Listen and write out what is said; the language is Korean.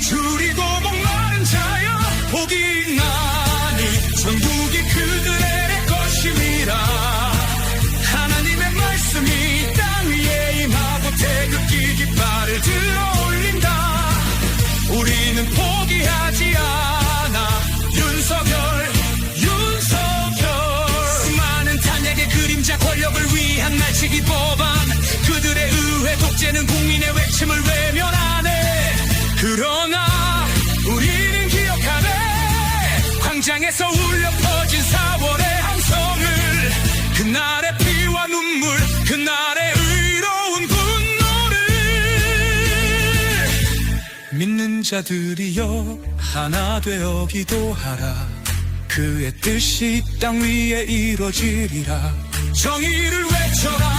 줄이고 목마른 자여 복이 나니 전국이 그들의 것임이라. 하나님의 말씀이 땅 위에 임하고 태극기 깃발을 들어 올린다. 우리는 그러나 우리는 기억하네. 광장에서 울려 퍼진 4월의 함성을 그날의 피와 눈물 그날의 의로운 분노를 믿는 자들이여 하나 되어 기도하라. 그의 뜻이 땅 위에 이루어지리라. 정의를 외쳐라